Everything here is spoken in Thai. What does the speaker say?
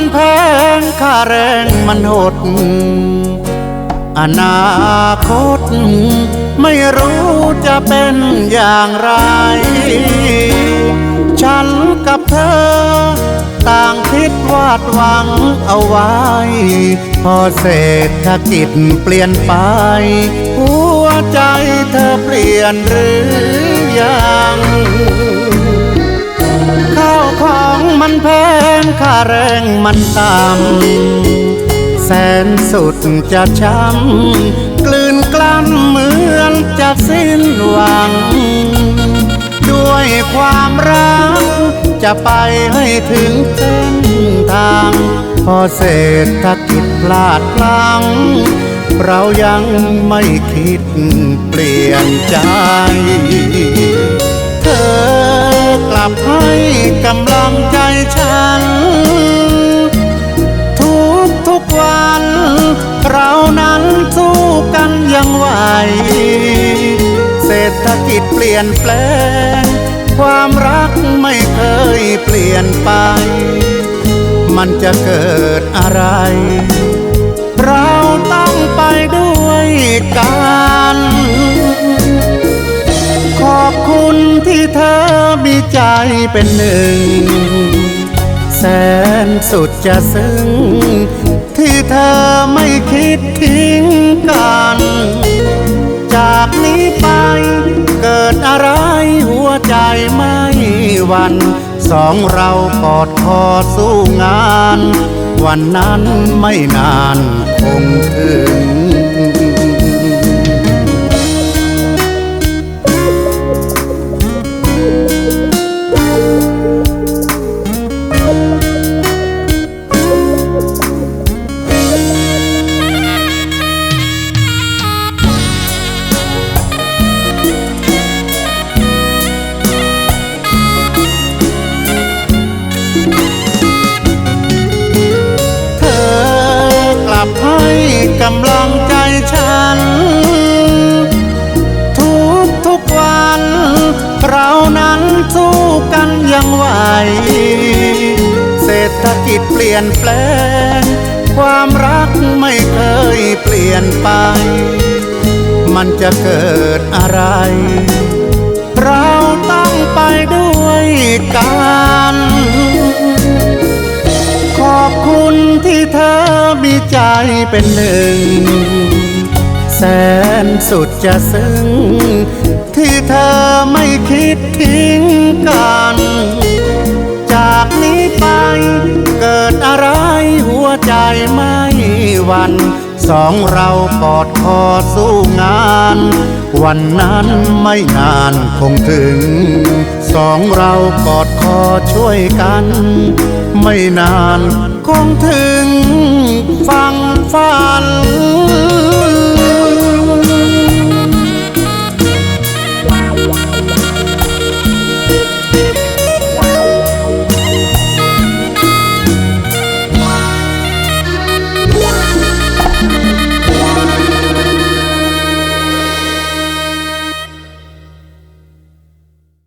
มันแพงค่าแรงมันหด อนาคต ไม่รู้จะเป็นอย่างไร ฉันกับเธอ ต่างคิดวาดหวังเอาไว้ พอเศรษฐกิจเปลี่ยนไป หัวใจเธอเปลี่ยนหรือยัง มันแพงค่าแรงมันต่ำแสนสุดจะช้ำกลืนกล้ำเหมือนจะสิ้นหวัง ด้วยความรักจะไปให้ถึงเส้นทาง พอเศรษฐกิจพลาดพลั้งเรายังไม่คิดเปลี่ยนใจ กำลังใจฉัน ทุกทุกวัน เรานั้นสู้กันยังไหว เศรษฐกิจเปลี่ยนแปลง ความรักไม่เคยเปลี่ยนไป มันจะเกิดอะไร เราต้องไปด้วยกัน ขอบคุณที่เธอ มีใจเป็นหนึ่ง แสนสุดจะซึ้ง ที่เธอไม่คิดทิ้งกัน จากนี้ไปเกิดอะไรหัวใจไม่หวันสองเรากอดคอสู้งาน วันนั้นไม่นานคงถึง สู้กันยังไหว เศรษฐกิจเปลี่ยนแปลง ความรักไม่เคยเปลี่ยนไป มันจะเกิดอะไร เราต้องไปด้วยกันขอบคุณที่เธอมีใจเป็นหนึ่ง แสนสุดจะซึ้ง ใจไม่หวันสองเรากอดคอสู้งาน วันนั้นไม่นานคงถึง สองเรากอดคอช่วยกัน ไม่นานคงถึง